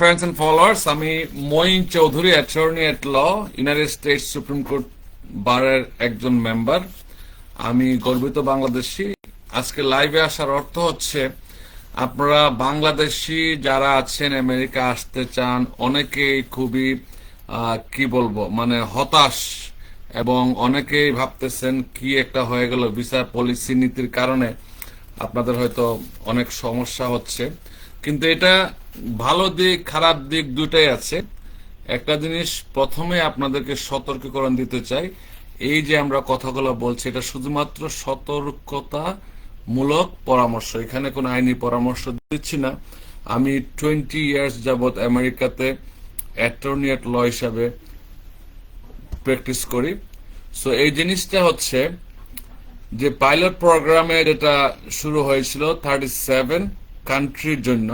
friends and followers, আমি Moin Chowdhury attorney at law United States Supreme Court বারের একজন member আমি গর্বিত বাংলাদেশি। আজকে লাইভে আসার অর্থ হচ্ছে আপনারা বাংলাদেশি যারা আছেন আমেরিকা আসতে চান অনেকেই খুবই কি বলব মানে হতাশ এবং অনেকেই ভাবতেছেন কি একটা হয়ে গেল ভিসা পলিসি নীতির কারণে। আপনাদের হয়তো অনেক সমস্যা হচ্ছে। কিন্তু এটা ভালো দিক, খারাপ দিক দুটাই আছে। একটা জিনিস প্রথমে আপনাদেরকে সতর্কীকরণ দিতে চাই। এই যে আমরা কথাগুলো বলছি, এটা শুধুমাত্র সতর্কতা মূলক পরামর্শ। এখানে কোনো আইনি পরামর্শ দিচ্ছি না। আমি টোয়েন্টি ইয়ার্স যাবৎ আমেরিকাতে অ্যাটর্নি এট ল হিসাবে প্র্যাকটিস করি। সো, এই জিনিসটা হচ্ছে যে পাইলট প্রোগ্রামে যেটা শুরু হয়েছিল, থার্টি সেভেন কান্ট্রির জন্য,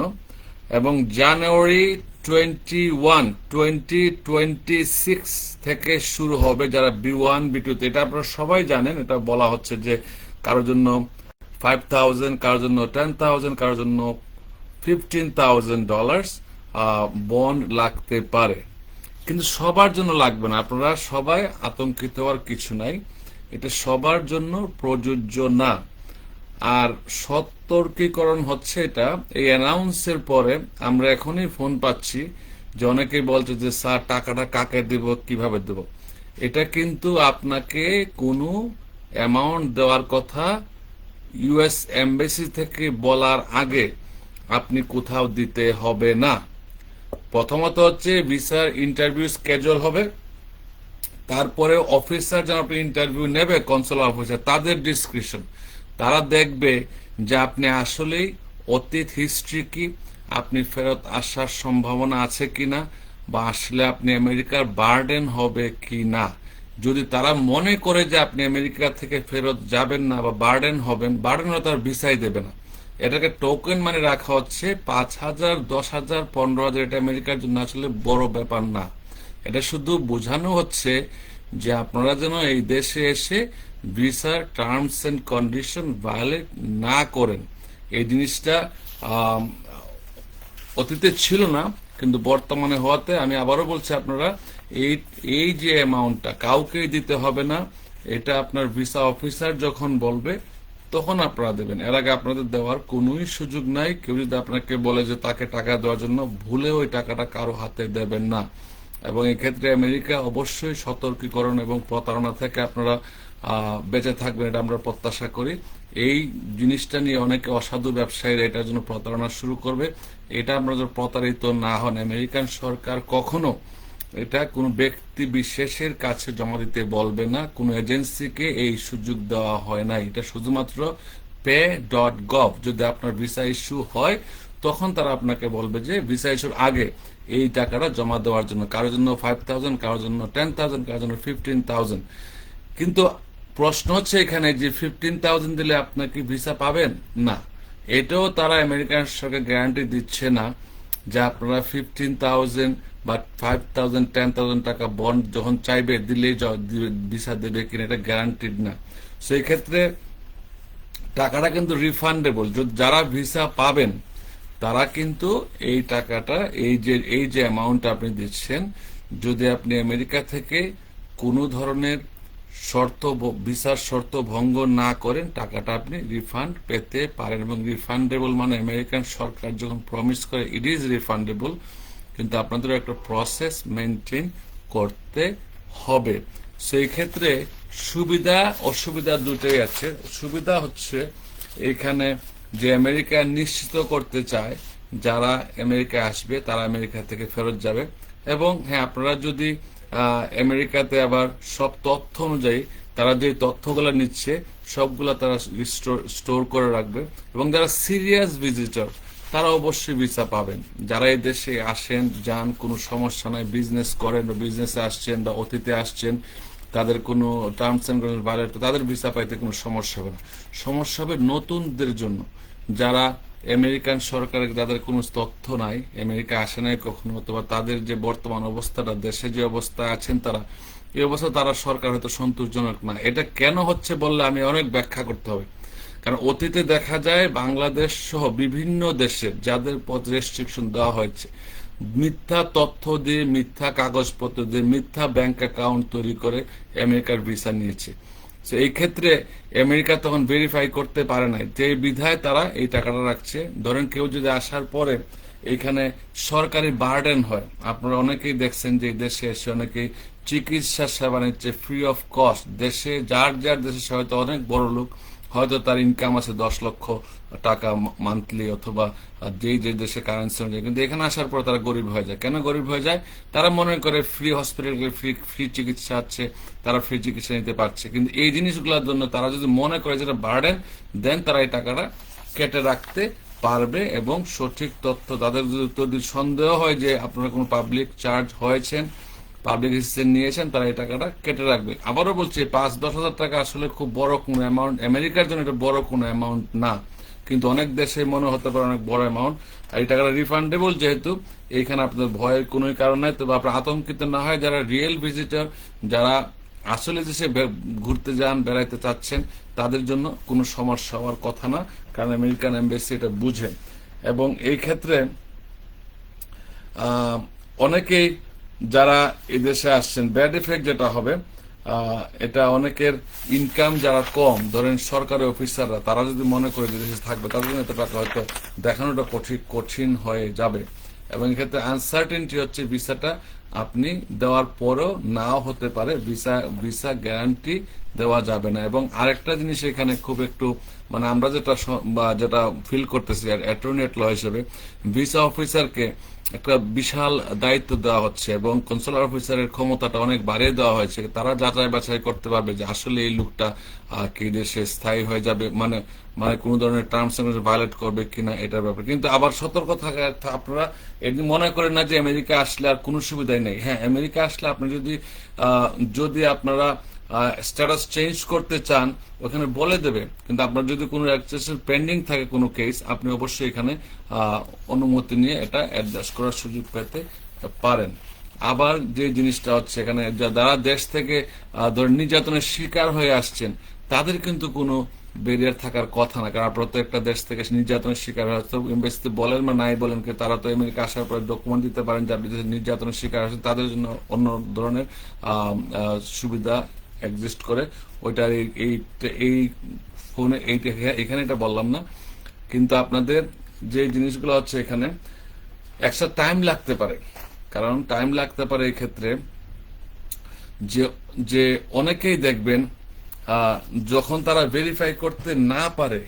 এবং January twenty one twenty twenty six থেকে শুরু হবে যারা বি ওয়ান বি টু এটা আপনারা সবাই জানেন, এটা বলা হচ্ছে যে কারোর জন্য ফাইভ থাউজেন্ড কারোর জন্য টেন থাউজেন্ড কারোর জন্য ফিফটিন থাউজেন্ড ডলার্স বন্ড লাগতে পারে। কিন্তু সবার জন্য লাগবে না। আপনারা সবাই আতঙ্কিত হওয়ার কিছু নাই। এটা সবার জন্য প্রযোজ্য না। আর সতর্কীকরণ হচ্ছে এটা। এই অ্যানাউন্সের পরে আমরা এখনই ফোন পাচ্ছি যে অনেকেই বলছে যে, স্যার, টাকাটা কাকে দেব? কীভাবে দেব? এটা কিন্তু আপনাকে কোনো অ্যামাউন্ট দেওয়ার কথা ইউএস এমবেসি থেকে বলার আগে আপনি কোথাও দিতে হবে না। প্রথমত হচ্ছে ভিসার ইন্টারভিউ স্কেজুল হবে। তারপরে অফিসার যারা আপনি ইন্টারভিউ নেবে কনসুলার অফিসার তাদের ডিসক্রিপশন তারা দেখবে যে আপনি আসলেই অতীত হিস্ট্রি কি, আপনি ফেরত আসার সম্ভাবনা আছে কিনা, বা আসলে আপনি আমেরিকার বার্ডেন হবে কি না যদি তারা মনে করে যে আপনি আমেরিকা থেকে ফেরত যাবেন না বা বার্ডেন হবেন বার্ডেন হলে তার ভিসাই দেবে না। এটাকে টোকেন মানে রাখা হচ্ছে, পাঁচ হাজার, দশ হাজার, পনেরো হাজার, এটা আমেরিকার জন্য আসলে বড় ব্যাপার না। এটা শুধু বোঝানো হচ্ছে যে আপনারা যেন এই দেশে এসে ভিসার টার্মস এন্ড কন্ডিশন ভায়োলেট না করেন। এই জিনিসটা অতীতে ছিল না, কিন্তু বর্তমানে হওয়াতে আমি আবারও বলছি আপনারা, এই এই যে অ্যামাউন্টটা কাউকেই দিতে হবে না, এটা আপনার ভিসা অফিসার যখন বলবে, তখন আপনারা দেবেন। এর আগে আপনাদের দেওয়ার কোনোই সুযোগ নাই। কেউ যদি আপনাকে বলে যে তাকে টাকা দেওয়ার জন্য, ভুলে ওই টাকাটা কারও হাতে দেবেন না। এবং এক্ষেত্রে আমেরিকা অবশ্যই সতর্কীকরণ এবং প্রতারণা থেকে আপনারা বেঁচে থাকবেন, এটা আমরা প্রত্যাশা করি। এই জিনিসটা নিয়ে অনেকে অসাধু ব্যবসায়ীরা এটার জন্য প্রতারণা শুরু করবে। এটা আমরা যেন প্রতারিত না হন। আমেরিকান সরকার কখনো এটা কোনো ব্যক্তি বিশেষের কাছে জমা দিতে বলবে না। কোনো এজেন্সিকে এই সুযোগ দেওয়া হয় না। এটা শুধুমাত্র পে ডট গভ যদি আপনার ভিসা ইস্যু হয়, তখন তারা আপনাকে বলবে যে ভিসা ইস্যুর আগে এই টাকাটা জমা দেওয়ার জন্য, কারোর জন্য ফাইভ থাউজেন্ড কারোর জন্য টেন থাউজেন্ড কারোর জন্য ফিফটিন থাউজেন্ড কিন্তু প্রশ্ন হচ্ছে এখানে যে ফিফটিন থাউজেন্ড দিলে আপনার কি ভিসা পাবেন? না। এটাও তারা আমেরিকান সরকার গ্যারান্টি দিচ্ছে না যে আপনারা ফিফটিন থাউজেন্ড বা ফাইভ থাউজেন্ড টেন থাউজেন্ড টাকা বন্ড যখন চাইবে, দিলেই ভিসা দেবে কিনা এটা গ্যারান্টিড না। সেই ক্ষেত্রে টাকাটা কিন্তু রিফান্ডেবল যারা ভিসা পাবেন, তারা কিন্তু এই টাকাটা, এই যে এই যে অ্যামাউন্ট আপনি দিচ্ছেন, যদি আপনি আমেরিকা থেকে কোনো ধরনের শর্ত ভিসার শর্ত ভঙ্গ না করেন, টাকাটা আপনি রিফান্ড পেতে পারেন এবং রিফান্ডেবল মানে আমেরিকান সরকার যখন প্রমিস করে ইট ইজ রিফান্ডেবল কিন্তু আপনাদের একটা প্রসেস মেনটেন করতে হবে। সেই ক্ষেত্রে সুবিধা, অসুবিধা দুটোই আছে। সুবিধা হচ্ছে এখানে যে আমেরিকা নিশ্চিত করতে চায়, যারা আমেরিকা আসবে, তারা আমেরিকা থেকে ফেরত যাবে। এবং হ্যাঁ আপনারা যদি আমেরিকাতে আবার সব তথ্য অনুযায়ী তারা যে তথ্যগুলো নিচ্ছে, সবগুলো তারা স্টোর করে রাখবে। এবং যারা সিরিয়াস ভিজিটর তারা অবশ্যই ভিসা পাবেন। যারা এই দেশে আসেন, যান, কোনো সমস্যা নাই বিজনেস করেন বা বিজনেসে আসছেন বা অতীতে আসছেন, তাদের কোনো টার্মস এন্ড কন্ডিশন তাদের ভিসা পাইতে কোনো সমস্যা হবে না। সমস্যা হবে নতুনদের জন্য। যারা আমেরিকান সরকারের যাদের কোনো তথ্য নাই, আমেরিকা আসে নাই কখনো, অথবা তাদের যে বর্তমান অবস্থাটা, দেশে যে অবস্থা আছেন তারা, এই অবস্থা তারা সরকার হয়তো সন্তোষজনক না। এটা কেন হচ্ছে বললে আমি অনেক ব্যাখ্যা করতে হবে। কারণ অতীতে দেখা যায় বাংলাদেশ সহ বিভিন্ন দেশে যাদের পথ রেস্ট্রিকশন দেওয়া হয়েছে, মিথ্যা তথ্য দিয়ে মিথ্যা কাগজপত্র দিয়ে মিথ্যা ব্যাংক অ্যাকাউন্ট তৈরি করে আমেরিকার ভিসা নিয়েছে। এই ক্ষেত্রে আমেরিকা তখন ভেরিফাই করতে পারে নাই যে বিধায় তারা এই টাকাটা রাখছে। ধরেন কেউ যদি আসার পরে এখানে সরকারি বার্ডেন হয়, আপনারা অনেকেই দেখছেন যে দেশে এসে অনেকেই চিকিৎসা সেবা নিচ্ছে ফ্রি অফ কস্ট দেশে, যার যার দেশে হয়তো অনেক বড় লোক, হয়তো তার ইনকাম আছে দশ লক্ষ টাকা মান্থলি অথবা যেই যে দেশে কারেন্সি অনুযায়ী। কিন্তু এখানে আসার পর তারা গরিব হয়ে যায়। কেন গরিব হয়ে যায়? তারা মনে করে ফ্রি হসপিটাল ফ্রি ফ্রি চিকিৎসা আছে, তারা ফ্রি চিকিৎসা নিতে পারছে। কিন্তু এই জিনিসগুলোর জন্য তারা যদি মনে করে যেটা বার্ডেন দেন তারা এই টাকাটা কেটে রাখতে পারবে এবং সঠিক তথ্য, তাদের যদি সন্দেহ হয় যে আপনারা কোনো পাবলিক চার্জ হয়েছেন পাবলিক অ্যাসিস্ট্যান্ট নিয়েছেন, তারা এই টাকাটা কেটে রাখবে। আবারও বলছি, পাঁচ, দশ হাজার টাকা আসলে খুব বড় কোনো অ্যামাউন্ট আমেরিকার জন্য এটা বড় কোনো অ্যামাউন্ট না। কিন্তু অনেক দেশে মনে হতে পারে অনেক বড় অ্যামাউন্ট আর এই টাকাটা রিফান্ডেবল যেহেতু, এইখানে আপনাদের ভয়ের কোনো কারণ নাই, তবে আপনার আতঙ্কিত না হয় যারা রিয়েল ভিজিটর যারা আসলে দেশে ঘুরতে যান, বেড়াইতে চাচ্ছেন, তাদের জন্য কোনো সমস্যা হওয়ার কথা না, কারণ আমেরিকান এম্বাসি এটা বুঝেন এবং এই ক্ষেত্রে অনেকেই যারা এদেশে আসছেন ব্যাড এফেক্ট যেটা হবে এটা অনেকের ইনকাম যারা কম, ধরেন সরকারি অফিসাররা তারা যদি মনে করে যে দেশে থাকবে, তাদের জন্য টাকা হয়তো দেখানোটা কঠিন কঠিন হয়ে যাবে। এবং এক্ষেত্রে আনসার্টেনটি হচ্ছে ভিসাটা আপনি দেওয়ার পরও নাও হতে পারে, ভিসা ভিসা গ্যারান্টি দেওয়া যাবে না। এবং আরেকটা জিনিস এখানে খুব একটু মানে আমরা যেটা যেটা ফিল করতেছি অ্যাটর্নি ল হিসেবে, ভিসা অফিসারকে একটা বিশাল দায়িত্ব দেওয়া হচ্ছে এবং কনসুলার অফিসারের ক্ষমতাটা অনেক বাড়িয়ে দেওয়া হয়েছে। তারা যাচাই বাছাই করতে পারবে যে আসলে এই লোকটা কি দেশে স্থায়ী হয়ে যাবে মানে মানে কোন ধরনের টার্মস এন্ড ভায়োলেট করবে কিনা এটার ব্যাপারে। কিন্তু আবার সতর্ক থাকা আপনারা এমনি মনে করেন না যে আমেরিকা আসলে আর কোনো সুবিধাই নেই। হ্যাঁ আমেরিকা আসলে আপনি যদি যদি আপনারা স্ট্যাটাস চেঞ্জ করতে চান, ওখানে বলে দেবে। কিন্তু আপনার যদি কোনো পেন্ডিং থাকে কোনো কেস আপনি অবশ্যই এখানে অনুমতি নিয়ে এটা অ্যাডজাস্ট করার সুযোগ পেতে পারেন। আবার যে জিনিসটা হচ্ছে এখানে যারা দেশ থেকে ধরেন নির্যাতনের শিকার হয়ে আসছেন, তাদের কিন্তু কোনো ব্যারিয়ার থাকার কথা না। কারণ প্রত্যেকটা দেশ থেকে নির্যাতনের শিকার হয়তো এমবেসিতে বলেন বা নাই বলেন তারা তো আমেরিকা আসার পরে ডকুমেন্ট দিতে পারেন যার নির্যাতনের শিকার আছে তাদের জন্য অন্য ধরনের সুবিধা এক্সিস্ট করে ওইটার এই ফোনে এইটা এখানে এটা বললাম না। কিন্তু আপনাদের যে জিনিসগুলো হচ্ছে এখানে একটা টাইম লাগতে পারে। কারণ টাইম লাগতে পারে এই ক্ষেত্রে যে যে অনেকেই দেখবেন যখন তারা ভেরিফাই করতে না পারে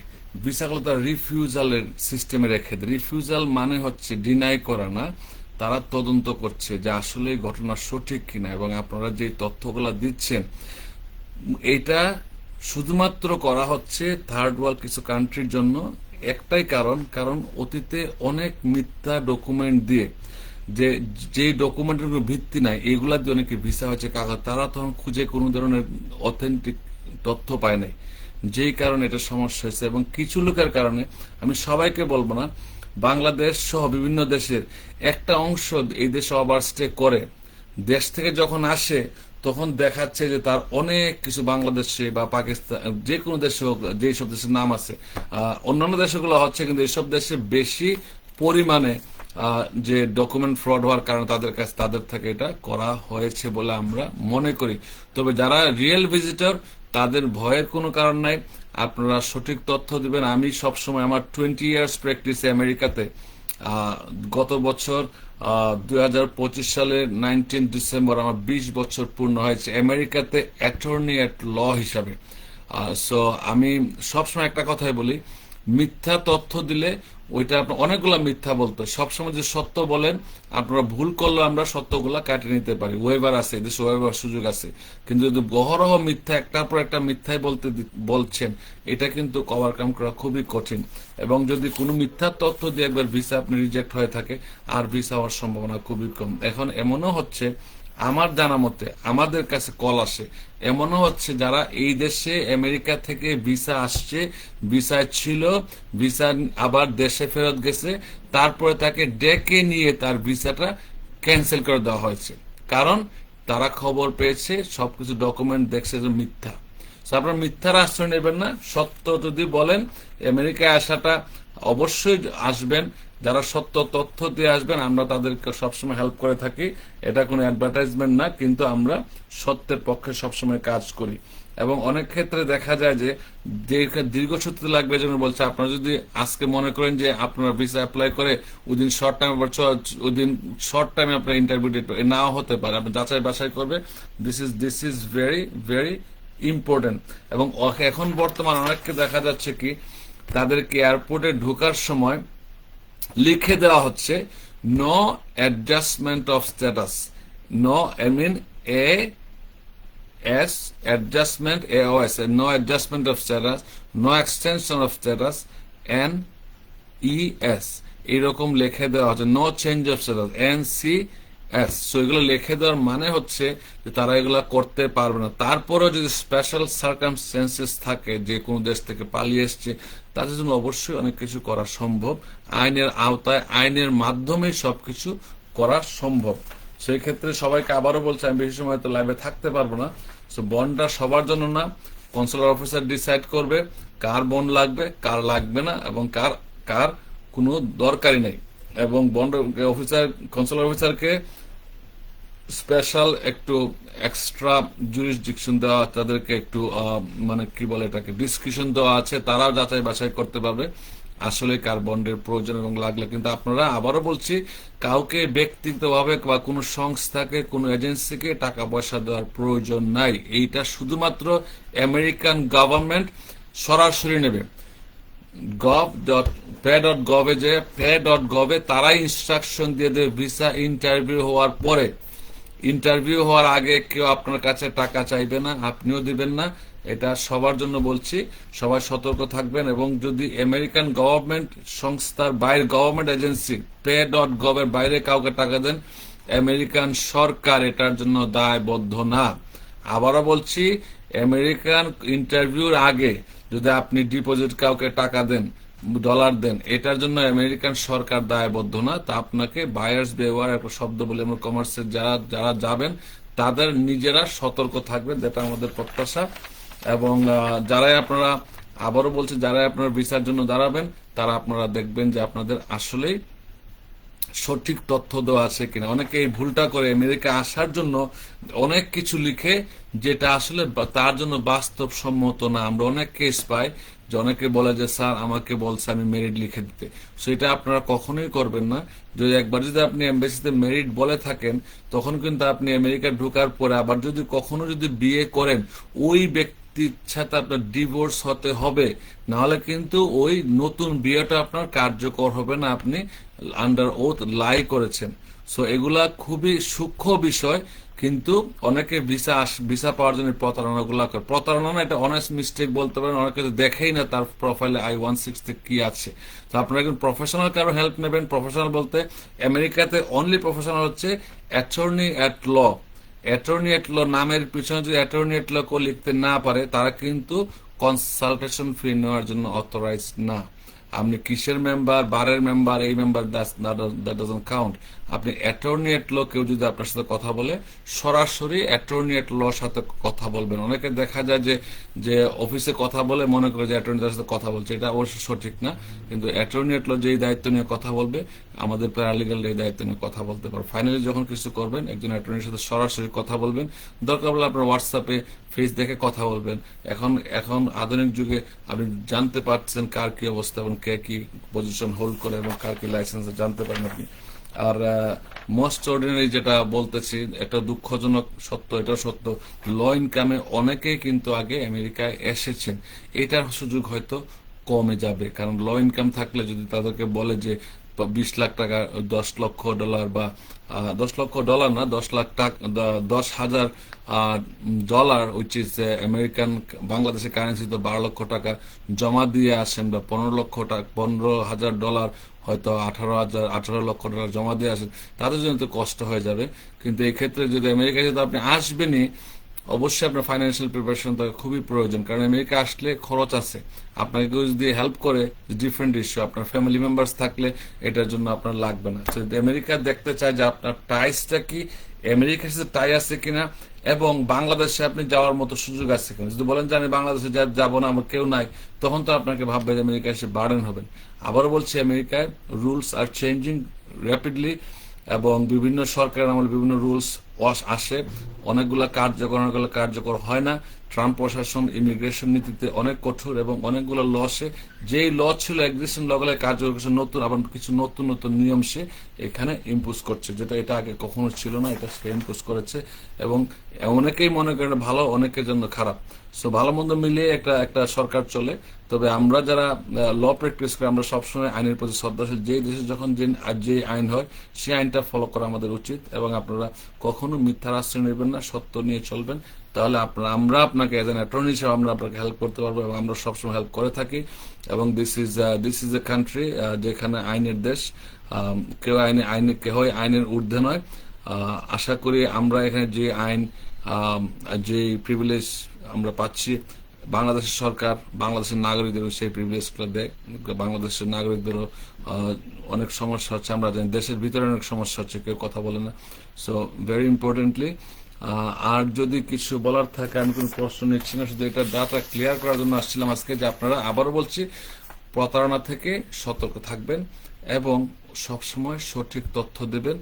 ভিসাগুলো তারা রিফিউজালের সিস্টেমে রেখে দেয় রিফিউজাল মানে হচ্ছে ডিনাই করা না। তারা তদন্ত করছে যে আসলে ঘটনা সঠিক কিনা এবং আপনারা যে তথ্যগুলো দিচ্ছেন, এটা শুধুমাত্র করা হচ্ছে থার্ড ওয়ার্ল্ড কিছু কান্ট্রির জন্য একটাই কারণ কারণ অতীতে অনেক মিথ্যা ডকুমেন্ট দিয়ে যে যে ডকুমেন্টের কোনো ভিত্তি নাই, এগুলা দিয়ে অনেকে ভিসা হয়েছে কাগজ তারা তখন খুঁজে কোনো ধরনের অথেন্টিক তথ্য পায় নাই। যেই কারণে এটা সমস্যা হয়েছে এবং কিছু লোকের কারণে, আমি সবাইকে বলব না বাংলাদেশ সহ বিভিন্ন দেশের একটা অংশ এই দেশে ওভার স্টে করে। দেশ থেকে যখন আসে, তখন দেখাচ্ছে যে তার অনেক কিছু বাংলাদেশে বা পাকিস্তান, যে কোনো দেশে হোক যেসব দেশের নাম আছে অন্যান্য দেশগুলো হচ্ছে কিন্তু এইসব দেশে বেশি পরিমাণে যে ডকুমেন্ট ফ্রড হওয়ার কারণে তাদের কাছে, তাদের থেকে এটা করা হয়েছে বলে আমরা মনে করি। তবে যারা রিয়েল ভিজিটর তাদের ভয়ের কোনো কারণ নাই। আপনারা সঠিক তথ্য দিবেন। আমি সবসময় আমার টোয়েন্টি ইয়ার্স প্র্যাকটিসে আমেরিকাতে গত বছর দু হাজার পঁচিশ সালের নাইনটিন ডিসেম্বর আমার বিশ বছর পূর্ণ হয়েছে আমেরিকাতে অ্যাটর্নি অ্যাট ল হিসাবে। সো আমি সবসময় একটা কথাই বলি, মিথ্যা তথ্য দিলে ওইটা আপনার অনেকগুলো মিথ্যা বলতো। সবসময় যে সত্য বলেন, আপনারা ভুল করলে আমরা সত্যগুলা কাটিয়ে নিতে পারি। ওয়েবার আছে দেশে ওয়েবার সুযোগ আছে। কিন্তু যদি গহরহ মিথ্যা, একটার পর একটা মিথ্যাই বলতে বলছেন, এটা কিন্তু কভার কাম করা খুবই কঠিন। এবং যদি কোনো মিথ্যা তথ্য দিয়ে একবার ভিসা আপনি রিজেক্ট হয়ে থাকে, আর ভিসা হওয়ার সম্ভাবনা খুবই কম। এখন এমনও হচ্ছে আমার জানা মতে আমাদের কাছে কল আসে। এমনও হচ্ছে যারা এই দেশে, আমেরিকা থেকে ভিসা আসছে ভিসা ছিল, ভিসা আবার দেশে ফেরত গেছে, তারপরে তাকে ডেকে নিয়ে তার ভিসাটা ক্যান্সেল করে দেওয়া হয়েছে। কারণ তারা খবর পেয়েছে, সবকিছু ডকুমেন্ট দেখছে যে মিথ্যা। আপনার মিথ্যার আশ্রয় নেবেন না, সত্য যদি বলেন, আমেরিকায় আসাটা অবশ্যই আসবেন। যারা সত্য তথ্য দিয়ে আসবেন, আমরা তাদেরকে সবসময় হেল্প করে থাকি। এটা কোনো অ্যাডভার্টাইজমেন্ট না, কিন্তু আমরা সত্যের পক্ষে সবসময় কাজ করি। এবং অনেক ক্ষেত্রে দেখা যায় যে দীর্ঘ- দীর্ঘসূত্রে লাগবে যেন বলছে, আপনারা যদি আজকে মনে করেন যে আপনারা ভিসা অ্যাপ্লাই করে উইদিন শর্ট টাইম ওই দিন শর্ট টাইমে আপনার ইন্টারভিউ ডেট নাও হতে পারে। আপনি যাচাই বাছাই করবে। This is this is very very important এবং এখন বর্তমান অনেককে দেখা যাচ্ছে কি তাদেরকে এয়ারপোর্টে ঢোকার সময় লিখে দেওয়া হচ্ছে no adjustment of status no I mean A S adjustment A O S no adjustment of status no extension of status N E S এরকম লিখে দেওয়া হচ্ছে no change of status N C so এগুলো লিখে দেওয়ার মানে হচ্ছে যে তারা এগুলা করতে পারবে না। তারপরেও যদি স্পেশাল সার্কামস্টেন্সেস থাকে, যে কোনো দেশ থেকে পালিয়ে এসছে, তাদের জন্য অবশ্যই অনেক কিছু করা সম্ভব। আইনের আওতায়, আইনের মাধ্যমে সবকিছু করা সম্ভব। সেই ক্ষেত্রে সবাইকে আবারও বলছে, আমি বেশি সময় তো লাইভে থাকতে পারব না। সো বন্ডটা সবার জন্য না। কনসুলার অফিসার ডিসাইড করবে কার বন্ড লাগবে, কার লাগবে না, এবং কার কার কোনো দরকারই নেই। এবং বন্ড অফিসার কনসুলার অফিসারকে স্পেশাল একটু এক্সট্রা জুরিসডিকশন দেওয়া, তাদেরকে একটু মানে কি বলে এটাকে ডিসক্রিপশন দেওয়া আছে, তারাও যাচাই বাছাই করতে পারবে। আসলে কার বন্ডের প্রয়োজন এবং লাগলে। কিন্তু আপনারা আবারও বলছি, কাউকে ব্যক্তিগতভাবে বা কোনো সংস্থাকে, কোনো এজেন্সিকে টাকা পয়সা দেওয়ার প্রয়োজন নাই। এইটা শুধুমাত্র আমেরিকান গভর্নমেন্ট সরাসরি নেবে। গভ ডট পে ডট গভে যে পে ডট গভে তারাই ইনস্ট্রাকশন দিয়ে দেবে ভিসা ইন্টারভিউ হওয়ার পরে। ইন্টারভিউ হওয়ার আগে কেউ আপনার কাছে টাকা চাইবে না, আপনিও দিবেন না। এটা সবার জন্য বলছি, সবাই সতর্ক থাকবেন এবং যদি আমেরিকান গভর্নমেন্ট সংস্থার বাইরে গভর্নমেন্ট এজেন্সি পে ডট গভের বাইরে কাউকে টাকা দেন আমেরিকান সরকার এটার জন্য দায়বদ্ধ না। আবারও বলছি আমেরিকান ইন্টারভিউর আগে যদি আপনি ডিপোজিট কাউকে টাকা দেন ডলার দেন, এটার জন্য আমেরিকান সরকার দায়বদ্ধ না। তা আপনাকে বায়ার্স ব্যবহার একটা শব্দ বলে আমরা কমার্সের যারা যারা যাবেন, তাদের নিজেরা সতর্ক থাকবেন, যেটা আমাদের প্রত্যাশা। এবং যারাই আপনারা, আবারও বলছি, যারাই আপনারা ভিসার জন্য দাঁড়াবেন, তারা আপনারা দেখবেন যে আপনাদের আসলেই সঠিক তথ্য দেওয়া আছে কিনা। অনেকে এই ভুলটা করে আমেরিকা আসার জন্য অনেক কিছু লিখে যেটা আসলে তার জন্য বাস্তবসম্মত না। আমরা অনেক কেস পাই যে অনেকে বলে যে, স্যার, আমাকে বলছে আমি মেরিট লিখে দিতে। সেটা আপনারা কখনোই করবেন না। যদি একবার যদি আপনি এমবেসিতে মেরিট বলে থাকেন, তখন কিন্তু আপনি আমেরিকা ঢোকার পরে আবার যদি কখনো যদি বিয়ে করেন, ওই ব্যক্তির সাথে আপনার ডিভোর্স হতে হবে। নাহলে কিন্তু ওই নতুন বিয়েটা আপনার কার্যকর হবে না। আপনি আন্ডার ওথ লাই করেছেন। সো এগুলা খুবই সূক্ষ্ম বিষয়, কিন্তু অনেকে ভিসা ভিসা পাওয়ার জন্য প্রতারণা গুলা করে। প্রতারণা না, এটা অনেস্ট মিস্টেক বলতে পারেন, অনেকে দেখেই না তার প্রোফাইলে আই ওয়ান সিক্স কি আছে। তো আপনারা একজন প্রফেশনাল কারও হেল্প নেবেন। প্রফেশনাল বলতে আমেরিকাতে অনলি প্রফেশনাল হচ্ছে attorney at law attorney at law নামের পিছনে যদি অ্যাটর্নি এট ল কেউ লিখতে না পারে, তারা কিন্তু কনসালটেশন ফি নেওয়ার জন্য অথরাইজ না। আপনি কিসের মেম্বার বারের মেম্বার এই মেম্বার দ্যাট ডাজন্ট কাউন্ট আপনি অ্যাটর্নি এট ল কেউ যদি আপনার সাথে কথা বলে, সরাসরি অ্যাটর্নি এট ল সাথে কথা বলবেন। অনেকে দেখা যায় যে যে অফিসে কথা বলে, মনে করে যে অ্যাটর্নি তার সাথে কথা বলছে। এটা অবশ্য সঠিক না। কিন্তু অ্যাটর্নি এট ল যেই দায়িত্ব নিয়ে কথা বলবে, আমাদের প্যারালিগাল এই দায়িত্ব নিয়ে কথা বলতে পারবে। ফাইনালি যখন কিছু করবেন, একজন অ্যাটর্নির সাথে সরাসরি কথা বলবেন। দরকার হলে আপনার হোয়াটসঅ্যাপে ফেস দেখে কথা বলবেন। এখন এখন আধুনিক যুগে আপনি জানতে পারছেন কার কি অবস্থা এবং কে কি পজিশন হোল্ড করে এবং কার কি লাইসেন্স জানতে পারেন আপনি। আর মোস্ট অর্ডিনারি যেটা বলতেছি একটা দুঃখজনক সত্য, এটা সত্য। ল ইনকামে অনেকেই কিন্তু আগে আমেরিকায় এসেছেন। এটার সুযোগ হয়তো কমে যাবে। কারণ ল ইনকাম থাকলে যদি তাদেরকে বলে যে, বিশ লাখ টাকা, দশ লক্ষ ডলার বা দশ লক্ষ ডলার না, দশ লাখ টাকা, দশ হাজার ডলার উইচ ইজ আমেরিকান বাংলাদেশের কারেন্সি তো বারো লক্ষ টাকা জমা দিয়ে আসেন বা পনেরো লক্ষ টাকা পনেরো হাজার ডলার হয়তো আঠারো হাজার, আঠারো লক্ষ ডলার জমা দিয়ে আসেন, তাদের জন্য তো কষ্ট হয়ে যাবে। কিন্তু এই ক্ষেত্রে যদি আমেরিকায় যদি আপনি আসবেনই, অবশ্যই আপনার ফাইন্যান্সিয়াল প্রিপারেশন থাকা খুবই প্রয়োজন, কারণ আমেরিকা আসলে খরচ আছে। আপনাকে কেউ যদি হেল্প করে ডিফারেন্ট ইস্যু আপনার ফ্যামিলি মেম্বার্স থাকলে এটার জন্য আপনার লাগবে না। আমেরিকা দেখতে চায় যে আপনার টাইসটা কি, আমেরিকার সাথে টাই আছে কিনা এবং বাংলাদেশে আপনি যাওয়ার মতো সুযোগ আছে কিনা? যদি বলেন যে আমি বাংলাদেশে যাব না, আমার কেউ নাই, তখন তো আপনাকে ভাববে যে আমেরিকা এসে বার্ডেন হবেন। আবারও বলছি, আমেরিকায় রুলস আর চেঞ্জিং র্যাপিডলি এবং বিভিন্ন সরকারের আমলে বিভিন্ন রুলস আসে অনেকগুলো কার্যকর অনেকগুলো কার্যকর হয় না। ট্রাম্প প্রশাসন ইমিগ্রেশন নীতিতে অনেক কঠোর এবং অনেকগুলো ল সে, যেই ল ছিল এক্সিস্টিং লগুলো কার্যকর কিছু নতুন, আবার কিছু নতুন নতুন নিয়ম সে এখানে ইম্পোজ করছে, যেটা এটা আগে কখনো ছিল না, এটা সে ইম্পোজ করেছে এবং অনেকেই মনে করেন ভালো, অনেকের জন্য খারাপ। সো ভালো মন্দ মিলিয়ে একটা একটা সরকার চলে। তবে আমরা যারা ল প্র্যাকটিস করি আমরা সবসময় আইনের প্রতি শ্রদ্ধাশীল। যেই দেশে যখন যে যে আইন হয়, সেই আইনটা ফলো করা আমাদের উচিত এবং আপনারা কখনো মিথ্যার আশ্রয় নেবেন না, সত্য নিয়ে চলবেন। তাহলে আপনারা আমরা আপনাকে এজ অ্যান অ্যাটর্নি হিসেবে আমরা আপনাকে হেল্প করতে পারব এবং আমরা সবসময় হেল্প করে থাকি। এবং this is this is a country যেখানে আইনের দেশ কেউ আইনে আইনে কেউই আইনের ঊর্ধ্বে নয়। আশা করি আমরা এখানে যে আইন আম, যে প্রিভিলেজ আমরা পাচ্ছি বাংলাদেশের সরকার বাংলাদেশের নাগরিকদেরও সেই প্রিভিলেজগুলো দেয়। বাংলাদেশের নাগরিকদেরও অনেক সমস্যা হচ্ছে। আমরা জানি দেশের ভিতরে অনেক সমস্যা হচ্ছে কেউ কথা বলে না। সো ভেরি ইম্পর্টেন্টলি আর যদি কিছু বলার থাকে, আমি কোনো প্রশ্ন নিচ্ছি না, শুধু এটা ডাটা ক্লিয়ার করার জন্য আসছিলাম আজকে যে আপনারা আবারও বলছি, প্রতারণা থেকে সতর্ক থাকবেন এবং সবসময় সঠিক তথ্য দেবেন।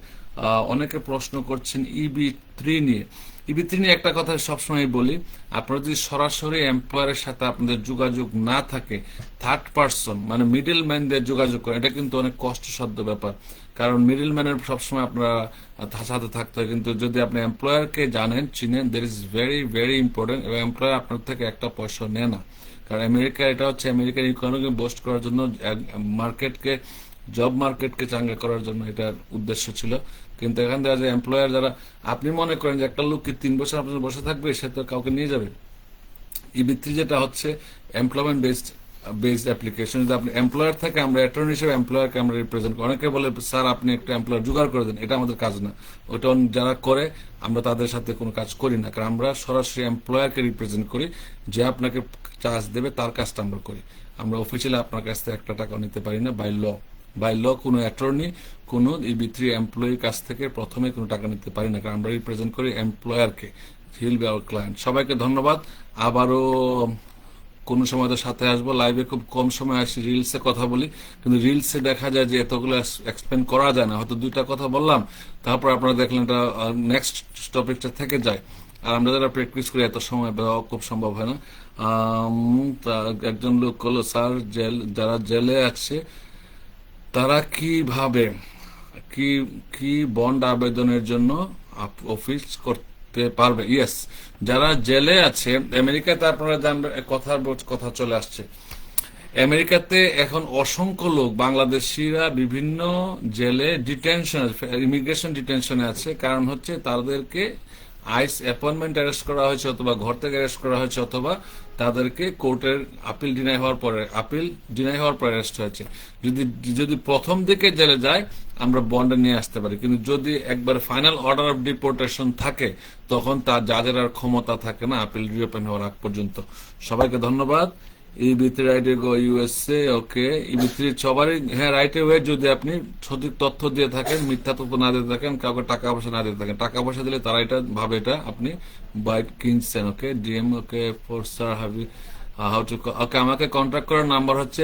অনেকে প্রশ্ন করছেন ইবি থ্রি নিয়ে। ইবি থ্রি নিয়ে একটা কথা সবসময় বলি, আপনারা যদি সরাসরি এমপ্লয়ারের সাথে আপনাদের যোগাযোগ না থাকে থার্ড পার্সন মানে মিডল ম্যানদের যোগাযোগ করেন, এটা কিন্তু অনেক কষ্টসাধ্য ব্যাপার। কারণ মিডল ম্যানের সবসময় আপনারা সাথে থাকতে হয়। কিন্তু যদি আপনি এমপ্লয়ারকে জানেন, চিনেন there is very very important এবং এমপ্লয়ার আপনার থেকে একটা পয়সা নেয় না। কারণ আমেরিকা, এটা হচ্ছে আমেরিকার ইকোনমি বুস্ট করার জন্য মার্কেটকে জব মার্কেটকে চাঙ্গা করার জন্য এটার উদ্দেশ্য ছিল। কিন্তু এখান থেকে যে এমপ্লয়ার যারা, আপনি মনে করেন যে একটা লোক কি তিন বছর আপনার বসে থাকবে, সে তো কাউকে নিয়ে যাবে? ইবিত্রি যেটা হচ্ছে এমপ্লয়মেন্ট বেসড বেসড অ্যাপ্লিকেশন যদি আপনি এমপ্লয়ার থাকে, আমরা অ্যাটর্নি হিসেবে এমপ্লয়ারকে আমরা রিপ্রেজেন্ট করি। অনেকে বলে, স্যার, আপনি একটা এমপ্লয়ার জোগাড় করে দেন। এটা আমাদের কাজ না। ওটা যারা করে, আমরা তাদের সাথে কোনো কাজ করি না। কারণ আমরা সরাসরি এমপ্লয়ারকে রিপ্রেজেন্ট করি, যে আপনাকে চার্জ দেবে, তার কাজটা আমরা করি। আমরা অফিসিয়ালি আপনার কাছ থেকে একটা টাকা নিতে পারি না বাই ল বাই ল কোনো অ্যাটর্নি কোনো ইবি থ্রি এমপ্লয়ির কাছ থেকে প্রথমে কোনো টাকা নিতে পারি না। কারণ আমরা রিপ্রেজেন্ট করি এমপ্লয়ারকে হিল বি আওয়ার ক্লায়েন্ট সবাইকে ধন্যবাদ। আবারও কোনো সময় তো সাথে আসব লাইভে খুব কম সময় আসি রিলসে কথা বলি, কিন্তু রিলসে দেখা যায় যে এতগুলো এক্সপ্লেন করা যায় না। হয়তো দুইটা কথা বললাম, তারপর আপনারা দেখলেন এটা নেক্সট টপিকটা থেকে যায়। আর আমরা যারা প্র্যাকটিস করি, এত সময় দেওয়া খুব সম্ভব হয় না। একজন লোক হলো স্যার, জেল, যারা জেলে আছে, তারা কীভাবে কি কি বন্ড আবেদনের জন্য অফিস করতে পারবে? ইয়েস যারা জেলে আছে, আমেরিকাতে আপনারা জানবেন কথার কথা চলে আসছে। আমেরিকাতে এখন অসংখ্য লোক, বাংলাদেশিরা বিভিন্ন জেলে ডিটেনশন ইমিগ্রেশন ডিটেনশনে আছে। কারণ হচ্ছে তাদেরকে আইস অ্যাপয়েন্টমেন্ট অ্যারেস্ট করা হয়েছে অথবা ঘর থেকে অ্যারেস্ট করা হয়েছে অথবা তাদেরকে কোর্টের আপিল ডিনাই হওয়ার পরে আপিল ডিনাই হওয়ার পরে অ্যারেস্ট হয়েছে। যদি যদি প্রথম দিকে জেলে যায় আমরা বন্ডে নিয়ে আসতে পারি। কিন্তু যদি একবার ফাইনাল অর্ডার অফ ডিপোর্টেশন থাকে, তখন তার যাদের আর ক্ষমতা থাকে না আপিল রিওপেন হওয়ার আগ পর্যন্ত। সবাইকে ধন্যবাদ। এই ভিত্তি রাইটে গো ইউএসএ ওকে এই ভিত্তি সবারই হ্যাঁ রাইটে ওয়ে যদি আপনি সঠিক তথ্য দিয়ে থাকেন, মিথ্যা তথ্য না দিয়ে থাকেন, কাউকে টাকা পয়সা না দিয়ে থাকেন, টাকা পয়সা দিলে তারা এটা ভাবে, এটা আপনি বাইট কিনছেন ওকে ডিএম ওকে ফোর স্যার হাবি হাউ টু ওকে আমাকে কন্ট্যাক্ট করার নাম্বার হচ্ছে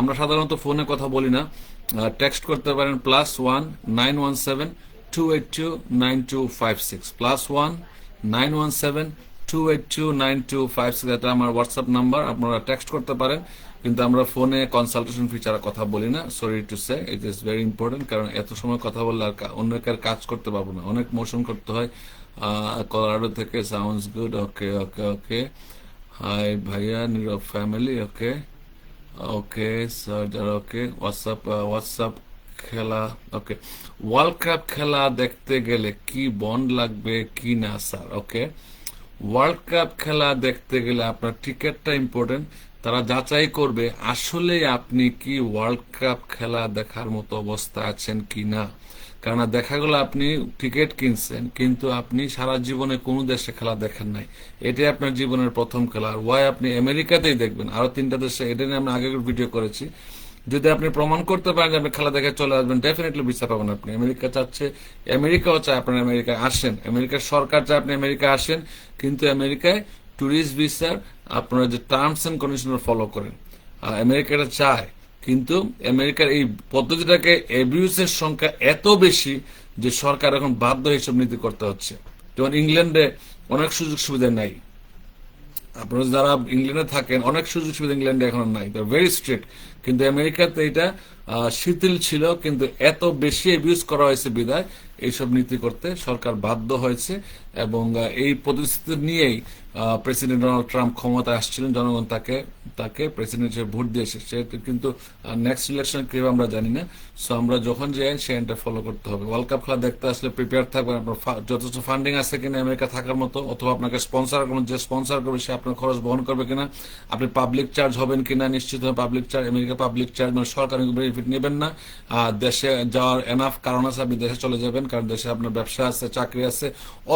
আমরা সাধারণত ফোনে কথা বলি না। টেক্সট করতে পারেন plus one nine one seven two eight two nine two five six plus one nine one seven two eight two nine two five six এটা আমার হোয়াটসঅ্যাপ নাম্বার আপনারা টেক্সট করতে পারেন। কিন্তু আমরা ফোনে কনসালটেশন ফি ছাড়া কথা বলি না। Sorry to say it is very important কারণ এত সময় কথা বললে আর কা- অন্যের কাজ করতে পারব না। অনেক মোশন করতে হয়। কলোরাডো থেকে sounds good okay okay okay hi ভাইয়া, Nirob family okay okay sir okay WhatsApp WhatsApp খেলা ওকে ওয়ার্ল্ড কাপ খেলা দেখতে গেলে কি বন্ড লাগবে কি না স্যার ওকে ওয়ার্ল্ড কাপ খেলা দেখতে গেলে আপনার টিকিটটা ইম্পর্টেন্ট তারা যাচাই করবে, আসলে আপনি কি ওয়ার্ল্ড কাপ খেলা দেখার মতো অবস্থা আছেন কি না কেননা দেখা গেলো আপনি টিকিট কিনছেন, কিন্তু আপনি সারা জীবনে কোনো দেশে খেলা দেখেন নাই। এটাই আপনার জীবনের প্রথম খেলা। আর ওয়াই আপনি আমেরিকাতেই দেখবেন। আরও তিনটা দেশে, এটা নিয়ে আমরা আগে ভিডিও করেছি। যদি আপনি প্রমাণ করতে পারেন যে আপনি খেলা দেখে চলে আসবেন ডেফিনেটলি ভিসা পাবেন আপনি। আমেরিকা চাচ্ছে, আমেরিকাও চায় আপনার আমেরিকায় আসেন। আমেরিকার সরকার চায় আপনি আমেরিকা আসেন, কিন্তু আমেরিকায় ট্যুরিস্ট ভিসার আপনারা যে টার্মস এন্ড কন্ডিশন ফলো করেন, আর আমেরিকা চায়, কিন্তু আমেরিকার এই পদ্ধতিটাকে অ্যাবিউসের সংখ্যা এত বেশি যে সরকার এখন বাধ্য হিসেব নীতি করতে হচ্ছে। যেমন ইংল্যান্ডে অনেক সুযোগ সুবিধা নাই। আপনারা যারা ইংল্যান্ডে থাকেন, অনেক সুযোগ সুবিধা ইংল্যান্ডে এখন নাই। ভেরি স্ট্রিক্ট কিন্তু আমেরিকাতে এটা শিথিল ছিল, কিন্তু এত বেশি অ্যাবিউজ করা হয়েছে বিদায় এইসব নীতি করতে সরকার বাধ্য হয়েছে এবং এই পরিস্থিতি নিয়েই প্রেসিডেন্ট ডোনাল্ড ট্রাম্প ক্ষমতায় আসছিলেন। জনগণ তাকে তাকে প্রেসিডেন্ট হিসেবে ভোট দিয়েছে। সে কিন্তু নেক্সট ইলেকশন কি হবে আমরা জানি না। সো আমরা যখন যাই সেই আইনটা ফলো করতে হবে। ওয়ার্ল্ড কাপ খেলা দেখতে আসলে প্রিপেয়ার থাকবেন আপনার যথেষ্ট ফান্ডিং আছে কিনা আমেরিকা থাকার মতো, অথবা আপনাকে স্পন্সর যে স্পন্সর করবে, সে আপনার খরচ বহন করবে কিনা। আপনি পাবলিক চার্জ হবেন কিনা, নিশ্চিত হবে public charge America public charge মানে সরকারি বেনিফিট নেবেন না। দেশে যাওয়ার এনাফ কারণ আছে, আপনি দেশে চলে যাবেন। কারণ দেশে আপনার ব্যবসা আছে, চাকরি আছে,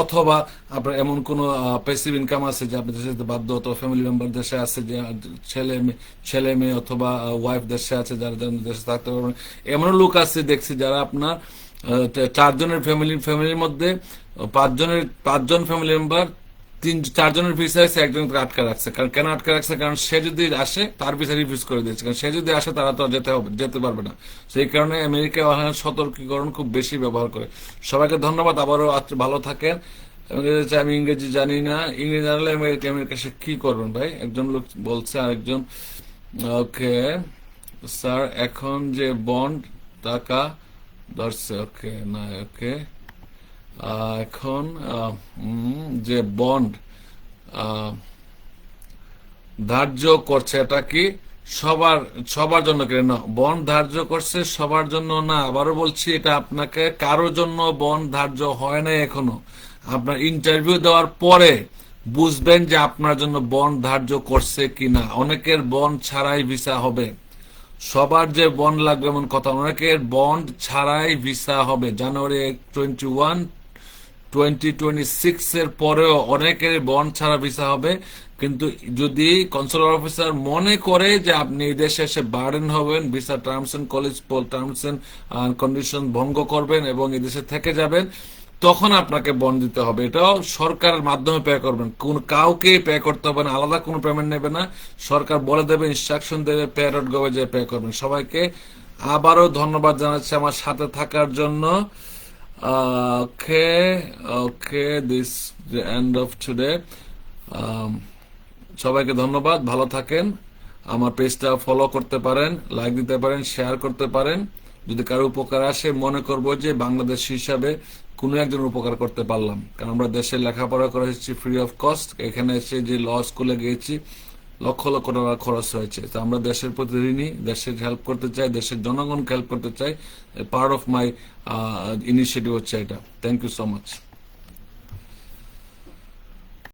অথবা আপনার এমন কোনো পেসিভ ইনকাম আছে যে আপনি দেশে বাধ্য অথবা ফ্যামিলি মেম্বার দেশে আছে যে ছেলে ছেলে মেয়ে অথবা ওয়াইফ দেশে আছে যারা দেশে থাকতে পারবেন। এমন লোক আছে দেখছি যারা আপনার চারজনের ফ্যামিলি ফ্যামিলির মধ্যে, পাঁচজনের, পাঁচজন ফ্যামিলি মেম্বার তিন, চারজনের ভিসা আছে একজনকে আটকা রাখছে। কারণ কেন আটকা রাখছে? কারণ সে যদি আসে, তার ভিসা রিফিউজ করে দিয়েছে। কারণ সে যদি আসে, তারা তো যেতে হবে, যেতে পারবে না। সেই কারণে আমেরিকা সতর্কীকরণ খুব বেশি ব্যবহার করে। সবাইকে ধন্যবাদ, আবারও ভালো থাকেন। আমি ইংরেজি জানি না। ইংরেজি জানলে আমেরিকা আমেরিকা সে কি করবেন ভাই? একজন লোক বলছে, আরেকজন, ওকে, স্যার, এখন যে বন্ড টাকা ধরছে, ওকে, না, ওকে এখন যে বন্ড ধার্য করছে, এটা কি সবার সবার জন্য কি? না বন্ড ধার্য করছে সবার জন্য না। আবারও বলছি, এটা আপনাকে কারোর জন্য বন্ড ধার্য হয় না এখনও। আপনার ইন্টারভিউ দেওয়ার পরে বুঝবেন যে আপনার জন্য বন্ড ধার্য করছে কিনা। অনেকের বন্ড ছাড়াই ভিসা হবে। সবার যে বন্ড লাগবে এমন কথা অনেকের বন্ড ছাড়াই ভিসা হবে। January twenty one twenty twenty six এর পরেও অনেকের বন্ড ছাড়া ভিসা হবে। কিন্তু যদি কনসুলার অফিসার মনে করে যে আপনি দেশে এসে বার্ডেন হবেন visa terms and college terms and condition ভঙ্গ করবেন এবং এই দেশে থেকে যাবেন, তখন আপনাকে বন্ড দিতে হবে। এটাও সরকারের মাধ্যমে পে করবেন। কোন কাউকে পে করতে হবে না, আলাদা কোনো পেমেন্ট নেবে না। সরকার বলে দেবে ইনস্ট্রাকশন দেবে পে ডট গভে যে পে করবেন। সবাইকে আবারও ধন্যবাদ জানাচ্ছি আমার সাথে থাকার জন্য। Okay okay this end of today সবাইকে ধন্যবাদ, ভালো থাকেন। আমার পেজটা ফলো করতে পারেন লাইক দিতে পারেন শেয়ার করতে পারেন। যদি কারও উপকার আসে, মনে করব যে বাংলাদেশ হিসাবে কোনো একজন উপকার করতে পারলাম। কারণ আমরা দেশে লেখাপড়া করে এসেছি ফ্রি অফ কস্ট এখানে এসে যে ল স্কুলে গিয়েছি লক্ষ লক্ষ টাকা খরচ হয়েছে। তো আমরা দেশের প্রতি ঋণী, দেশের হেল্প করতে চাই, দেশের জনগণকে হেল্প করতে চাই পার্ট অফ মাই ইনিশিয়েটিভ হচ্ছে এটা। Thank you so much